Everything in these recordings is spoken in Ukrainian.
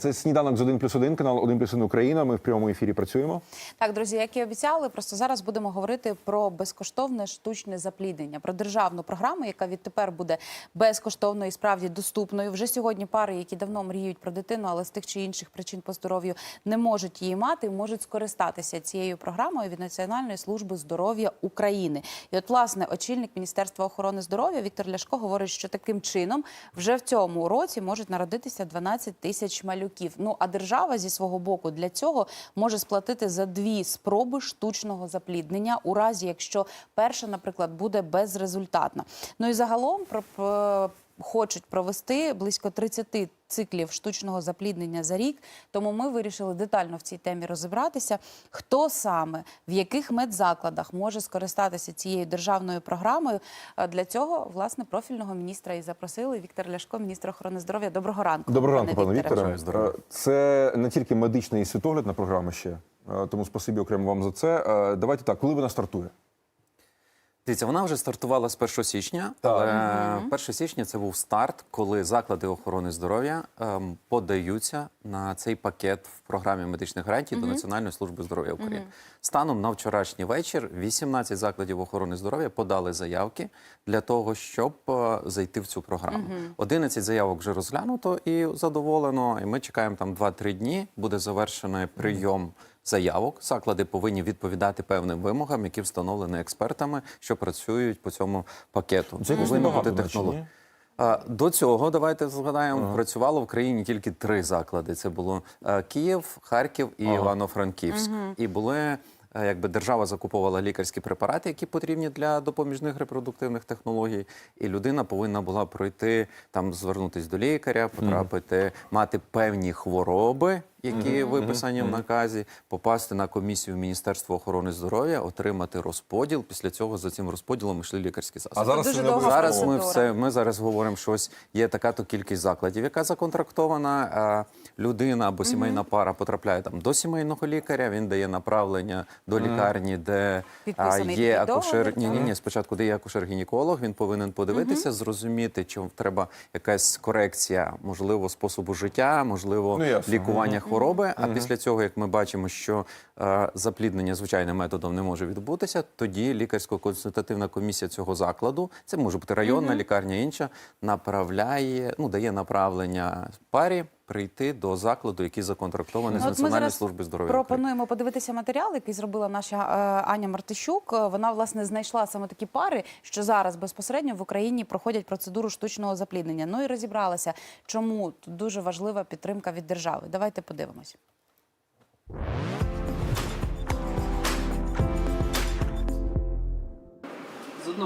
Це сніданок з 1 плюс 1, канал 1 плюс 1 Україна. Ми в прямому ефірі працюємо. Так, друзі, як і обіцяли, просто зараз будемо говорити про безкоштовне штучне запліднення, про державну програму, яка відтепер буде безкоштовною і справді доступною. Вже сьогодні пари, які давно мріють про дитину, але з тих чи інших причин по здоров'ю не можуть її мати, можуть скористатися цією програмою від Національної служби здоров'я України. І от, власне, очільник Міністерства охорони здоров'я Віктор Ляшко говорить, що таким чином вже в цьому році можуть народитися 12 тисяч малюків. Ну а держава зі свого боку для цього може сплатити за дві спроби штучного запліднення, у разі якщо перша, наприклад, буде безрезультатна. Ну і загалом про. Хочуть провести близько 30 циклів штучного запліднення за рік. Тому ми вирішили детально в цій темі розібратися, хто саме в яких медзакладах може скористатися цією державною програмою. Для цього власне профільного міністра і запросили Віктор Ляшко, міністр охорони здоров'я. Доброго ранку. Доброго ранку, пане Вікторе. Е, Це не тільки медичний і світоглядна програма ще, е, тому спасибі окремо вам за це. Е, Давайте так, коли вона стартує? Дивіться, вона вже стартувала з 1 січня, Так. але 1 січня це був старт, коли заклади охорони здоров'я ем, подаються на цей пакет в програмі медичних гарантій до Національної служби здоров'я України. Станом на вчорашній вечір 18 закладів охорони здоров'я подали заявки для того, щоб е, зайти в цю програму. 11 заявок вже розглянуто і задоволено. І ми чекаємо там 2-3 дні. Буде завершений прийом заявок. Заклади повинні відповідати певним вимогам, які встановлені експертами, що працюють по цьому пакету. Це небагато, бути? А, До цього давайте згадаємо, працювало в країні тільки три заклади: це було е, Київ, Харків і Івано-Франківськ. І були. е, Якби держава закуповувала лікарські препарати, які потрібні для допоміжних репродуктивних технологій, і людина повинна була пройти там, звернутися до лікаря, потрапити, мати певні хвороби, які виписані в наказі, попасти на комісію Міністерства охорони здоров'я, отримати розподіл. Після цього за цим розподілом йшли лікарські засоби. А зараз це не. Зараз ми все. Ми зараз говоримо, що ось є така то кількість закладів, яка законтрактована. А людина або сімейна пара потрапляє там до сімейного лікаря. Він дає направлення до лікарні, де а, є акушер. Ні, ні, ні. Спочатку де є акушер-гінеколог. Він повинен подивитися, зрозуміти, чи треба якась корекція, можливо, способу життя, можливо, Ну, ясно. Хвороби. А після цього, як ми бачимо, що е, запліднення звичайним методом не може відбутися, тоді лікарсько-консультативна комісія цього закладу, це може бути районна лікарня, інша, направляє, ну дає направлення парі прийти до закладу, який законтрактований з Ну, з Національної служби здоров'я. Пропонуємо подивитися матеріал, який зробила наша е, Аня Мартищук. Е, Вона власне знайшла саме такі пари, що зараз безпосередньо в Україні проходять процедуру штучного запліднення. Ну і розібралася, чому тут дуже важлива підтримка від держави. Давайте подивимось.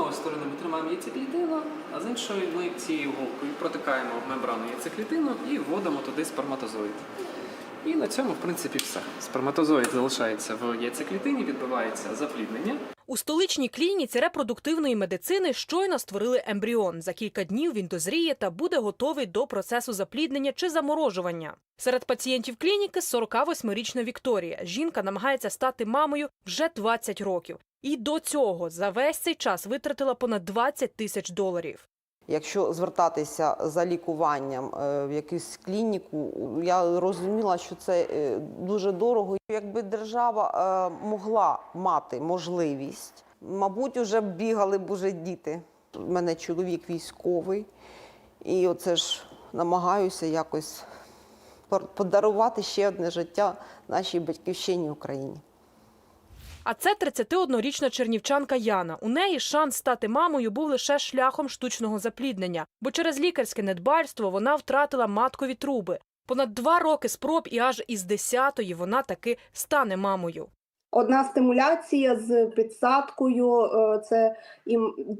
Одної сторони ми тримаємо яйцеклітину, а з іншої ми цією голкою протикаємо мембрану яйцеклітину і вводимо туди сперматозоїд. І на цьому, в принципі, все. Сперматозоїд залишається в яйцеклітині, відбувається запліднення. У столичній клініці репродуктивної медицини щойно створили ембріон. За кілька днів він дозріє та буде готовий до процесу запліднення чи заморожування. Серед пацієнтів клініки 48-річна Вікторія. Жінка намагається стати мамою вже 20 років. І до цього за весь цей час витратила понад 20 тисяч доларів. Якщо звертатися за лікуванням е, в якусь клініку, я розуміла, що це е, дуже дорого. Якби держава е, могла мати можливість, мабуть, вже бігали б уже діти. У мене чоловік військовий, і оце ж намагаюся якось подарувати ще одне життя нашій батьківщині Україні. А це 31-річна чернівчанка Яна. У неї шанс стати мамою був лише шляхом штучного запліднення, бо через лікарське недбальство вона втратила маткові труби. Понад два роки спроб, і аж із 10-ї вона таки стане мамою. Одна стимуляція з підсадкою, е, це і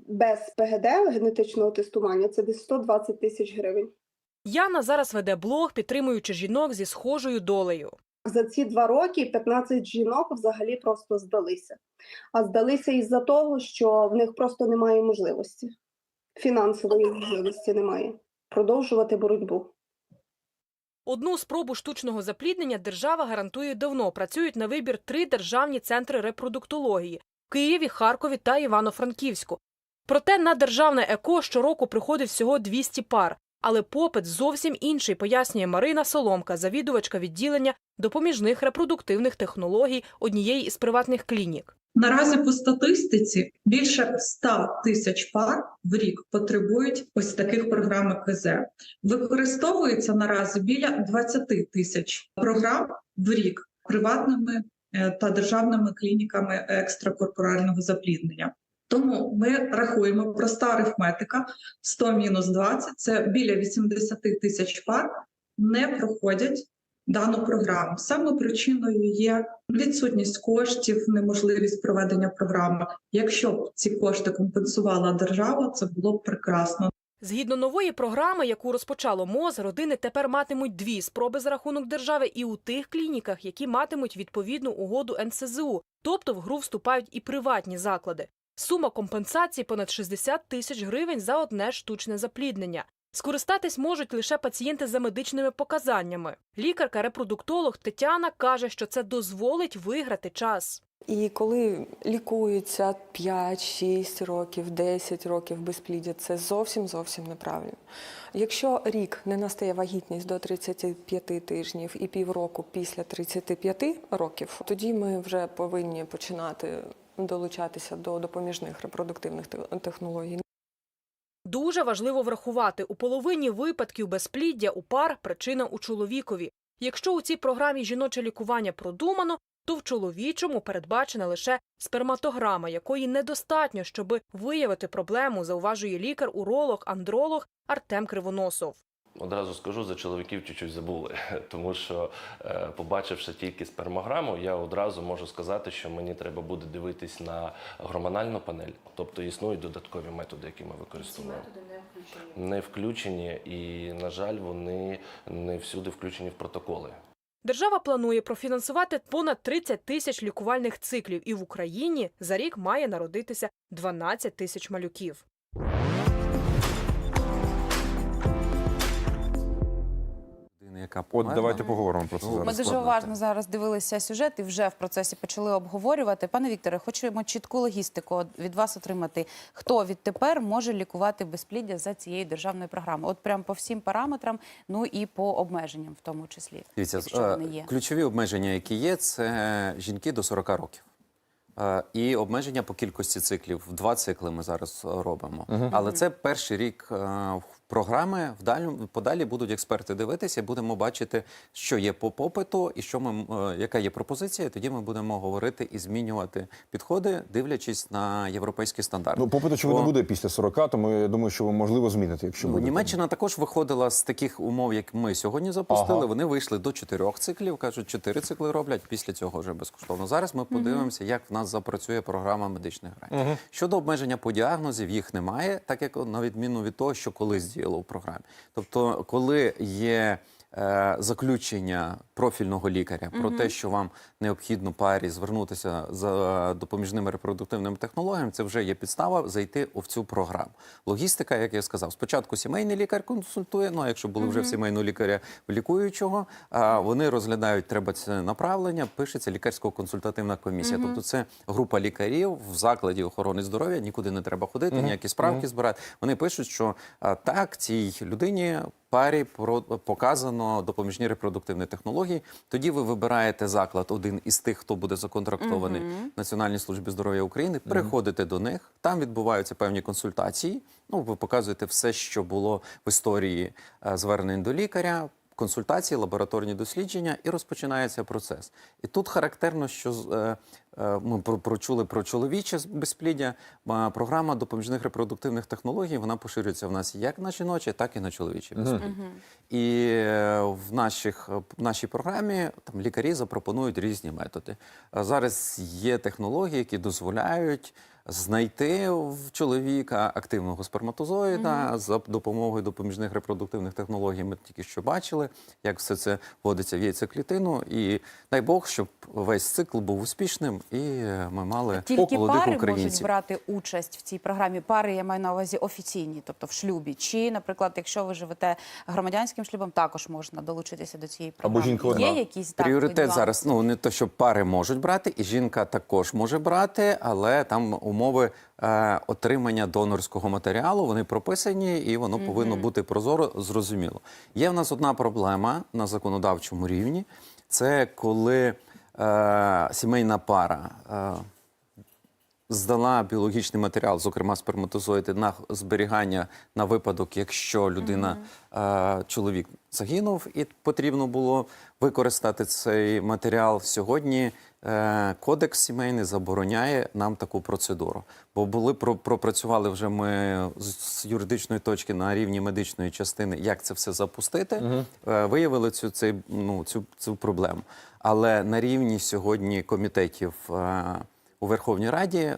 без ПГД генетичного тестування, це десь 120 тисяч гривень. Яна зараз веде блог, підтримуючи жінок зі схожою долею. За ці два роки 15 жінок взагалі просто здалися. А здалися із-за того, що в них просто немає можливості. Фінансової можливості немає продовжувати боротьбу. Одну спробу штучного запліднення держава гарантує давно. Працюють на вибір три державні центри репродуктології в Києві, Харкові та Івано-Франківську. Проте на державне еко щороку приходить всього 200 пар. Але попит зовсім інший, пояснює Марина Соломка, завідувачка відділення допоміжних репродуктивних технологій однієї із приватних клінік. Наразі по статистиці більше 100 тисяч пар в рік потребують ось таких програм КЗ. Використовується наразі біля 20 тисяч програм в рік приватними е, та державними клініками екстракорпорального запліднення. Тому ми рахуємо проста арифметика 100 мінус 20 – це біля 80 тисяч пар не проходять дану програму. Саме причиною є відсутність коштів, неможливість проведення програми. Якщо б ці кошти компенсувала держава, це було б прекрасно. Згідно нової програми, яку розпочало МОЗ, родини тепер матимуть дві спроби за рахунок держави і у тих клініках, які матимуть відповідну угоду НСЗУ, тобто в гру вступають і приватні заклади. Сума компенсації понад 60 тисяч гривень за одне штучне запліднення. Скористатись можуть лише пацієнти за медичними показаннями. Лікарка-репродуктолог Тетяна каже, що це дозволить виграти час. І коли лікуються 5-6 років, 10 років безпліддя, це зовсім зовсім неправильно. Якщо рік не настає вагітність до 35 тижнів і півроку після 35 років, тоді ми вже повинні починати долучатися до допоміжних репродуктивних технологій. Дуже важливо врахувати, у половині випадків безпліддя у пар причина у чоловікові. Якщо у цій програмі жіноче лікування продумано, то в чоловічому передбачена лише сперматограма, якої недостатньо, щоб виявити проблему, зауважує лікар-уролог, андролог Артем Кривоносов. Одразу скажу, за чоловіків чуть-чуть забули, тому що, е, побачивши тільки спермограму, я одразу можу сказати, що мені треба буде дивитись на гормональну панель. Тобто існують додаткові методи, які ми використовуємо. Не включені, і, на жаль, вони не всюди включені в протоколи. Держава планує профінансувати понад 30 тисяч лікувальних циклів, і в Україні за рік має народитися 12 тисяч малюків. Яка От померла. давайте поговоримо про це зараз. Ми дуже уважно зараз дивилися сюжет і вже в процесі почали обговорювати. Пане Вікторе, хочемо чітку логістику від вас отримати. Хто відтепер може лікувати безпліддя за цією державною програмою? От прям по всім параметрам, ну і по обмеженням, в тому числі. Дивіться, якщо е, вони є. ключові обмеження, які є, це жінки до 40 років. Е, І обмеження по кількості циклів. В Два цикли ми зараз робимо. Але це перший рік е, програми. Вдалі, подалі будуть експерти дивитися, будемо бачити, що є по попиту і що ми, е, яка є пропозиція. Тоді ми будемо говорити і змінювати підходи, дивлячись на європейські стандарти. Ну, попит, очевидно, Бо- буде після 40, тому я думаю, що можливо зміните, якщо Ну, буде. Німеччина також виходила з таких умов, як ми сьогодні запустили. Ага. Вони вийшли до чотирьох циклів. кажуть, чотири цикли роблять. Після цього вже безкоштовно. Зараз ми подивимося, як в нас запрацює програма медичних гарантій. Щодо обмеження по діагнозів, їх немає, так як на відміну від того, що колись діяло в програмі. Тобто, коли є заключення профільного лікаря про те, що вам необхідно парі звернутися за допоміжними репродуктивними технологіями, це вже є підстава зайти в цю програму. Логістика, як я сказав, спочатку сімейний лікар консультує. Ну а якщо були вже в сімейного лікаря лікуючого, вони розглядають, треба це направлення, пишеться лікарсько-консультативна комісія. Тобто це група лікарів в закладі охорони здоров'я, нікуди не треба ходити, ніякі справки збирати. Вони пишуть, що так цій людині. Парі показано допоміжні репродуктивні технології. Тоді ви вибираєте заклад, один із тих, хто буде законтрактований в Національній службі здоров'я України. Приходите до них, там відбуваються певні консультації. Ну, ви показуєте все, що було в історії е, звернень до лікаря. Консультації, лабораторні дослідження, і розпочинається процес. І тут характерно, що е, ми прочули про чоловіче безпліддя. Програма допоміжних репродуктивних технологій вона поширюється в нас як на жіноче, так і на чоловіче безпліддя. І е, в, наших, е, в нашій програмі там лікарі запропонують різні методи. Зараз є технології, які дозволяють знайти в чоловіка активного сперматозоїда за допомогою допоміжних репродуктивних технологій. Ми тільки що бачили, як все це вводиться в яйцеклітину. І дай Бог, щоб весь цикл був успішним і е, ми мали Тільки молодих пари можуть брати участь в цій програмі. Пари я маю на увазі офіційні, тобто в шлюбі. Чи, наприклад, якщо ви живете громадянським шлюбом, також можна долучитися до цієї програми. Або жінка Є якісь так, Пріоритет зараз ну не то, що пари можуть брати, і жінка також може брати, але там умови е, отримання донорського матеріалу вони прописані, і воно повинно бути прозоро, зрозуміло. Є в нас одна проблема на законодавчому рівні: це коли е, сімейна пара. Е, здала біологічний матеріал, зокрема сперматозоїди, на зберігання на випадок, якщо людина, е, чоловік загинув, і потрібно було використати цей матеріал. Сьогодні кодекс сімейний забороняє нам таку процедуру. Бо були про, пропрацювали вже ми з, юридичної точки на рівні медичної частини, як це все запустити, е, виявили цю, цей, ну, цю, цю проблему. Але на рівні сьогодні комітетів. Е, у Верховній Раді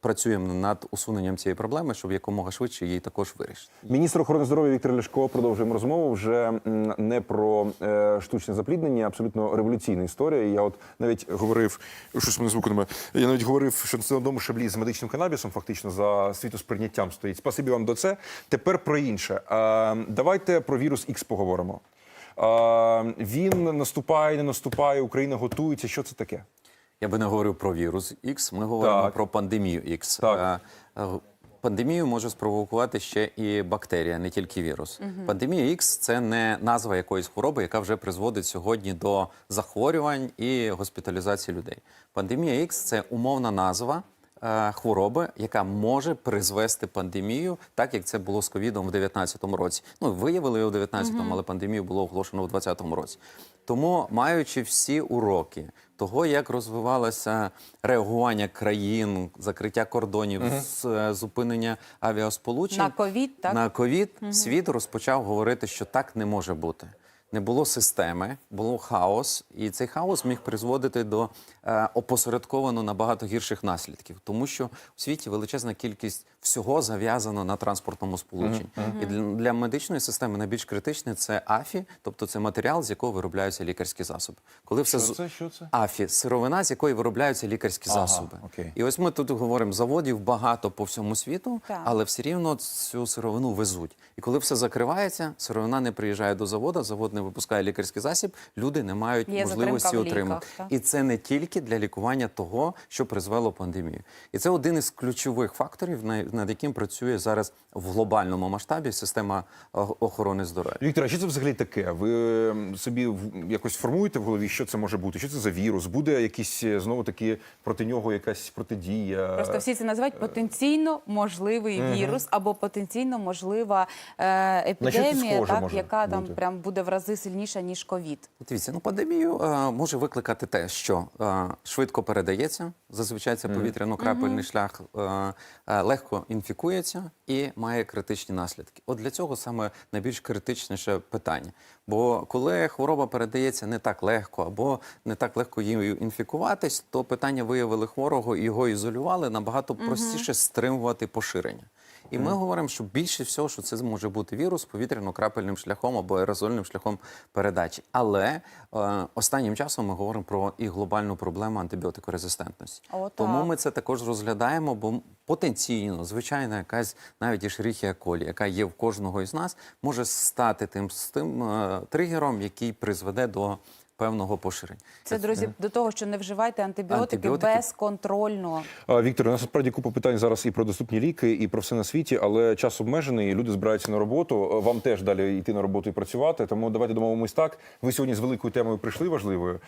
працюємо над усуненням цієї проблеми, щоб якомога швидше її також вирішити. Міністр охорони здоров'я Віктор Ляшко продовжуємо розмову вже не про е, штучне запліднення, абсолютно революційна історія. Я от навіть говорив, щось мене звуку немає. Я навіть говорив, що на одному шаблі з медичним канабісом, фактично за світосприйняттям стоїть. Спасибі вам до це. Тепер про інше. Е, давайте про вірус X поговоримо. Він наступає, не наступає, Україна готується. Що це таке? Я би не говорив про вірус X, ми говоримо Так. про пандемію X. Так. Е, е, Пандемію може спровокувати ще і бактерія, не тільки вірус. Пандемія X – це не назва якоїсь хвороби, яка вже призводить сьогодні до захворювань і госпіталізації людей. Пандемія X – це умовна назва хвороби, яка може призвести пандемію, так як це було з ковідом в 2019 році. Ну виявили його в 2019, але пандемію було оголошено в 2020 році. Тому, маючи всі уроки того, як розвивалося реагування країн, закриття кордонів, з- е, зупинення авіасполучень На ковід, так? на ковід, світ розпочав говорити, що так не може бути. Не було системи, було хаос, і цей хаос міг призводити до е, опосередковано набагато гірших наслідків, тому що в світі величезна кількість всього зав'язано на транспортному сполученні. І для, для медичної системи найбільш критичне це АФІ, тобто це матеріал, з якого виробляються лікарські засоби. Коли все Що з- це? Що це? АФІ сировина, з якої виробляються лікарські Ага, засоби. окей. І ось ми тут говоримо, заводів багато по всьому світу, Так. але все рівно цю сировину везуть. І коли все закривається, сировина не приїжджає до заводу, завод не випускає лікарський засіб, люди не мають Є можливості отримати. І це не тільки для лікування того, що призвело пандемію. І це один із ключових факторів, на- над яким працює зараз в глобальному масштабі система е, охорони здоров'я. Віктор, а що це взагалі таке? Ви собі в- якось формуєте в голові, що це може бути? Що це за вірус? Буде якийсь е, знову таки проти нього якась протидія? Просто всі це називають потенційно можливий вірус або потенційно можлива е, епідемія, схоже так, може яка там прям буде в рази сильніша ніж ковід. Дивіться, ну пандемію е, може викликати те, що е, швидко передається. Зазвичай це повітряно-крапельний шлях е, е, легко інфікується і має критичні наслідки. От для цього саме найбільш критичніше питання. Бо коли хвороба передається не так легко або не так легко її інфікуватись, то питання виявили хворого і його ізолювали набагато простіше стримувати поширення. І ми говоримо, що більше всього, що це може бути вірус повітряно-крапельним шляхом або аерозольним шляхом передачі. Але е, останнім часом ми говоримо про і глобальну проблему антибіотикорезистентності. О, Тому ми це також розглядаємо, бо потенційно, звичайно, якась навіть ішріхія колі, яка є в кожного із нас, може стати тим, з тим е, тригером, який призведе до певного поширення. Це, друзі, до того, що не вживайте антибіотики, Антибіотики. безконтрольно. Віктор, у нас насправді купа питань зараз і про доступні ліки, і про все на світі, але час обмежений. Люди збираються на роботу. Вам теж далі йти на роботу і працювати. Тому давайте домовимось так. Ви сьогодні з великою темою прийшли важливою.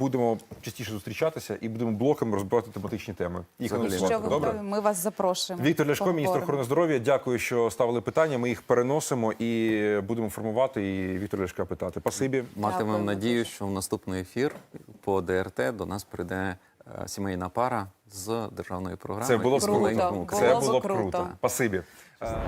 Будемо частіше зустрічатися і будемо блоками розбирати тематичні теми. Взагалі. Що ви Добре? готові? Ми вас запрошуємо. Віктор Ляшко, міністр Поговоримо. охорони здоров'я. Дякую, що ставили питання. Ми їх переносимо і будемо формувати. І Віктор Ляшка питати. Спасибі. Матимемо Дякуємо надію, що в наступний ефір по ДРТ до нас прийде е, сімейна пара з державної програми. Це було б круто. Це було б круто. круто. Спасибі. Е,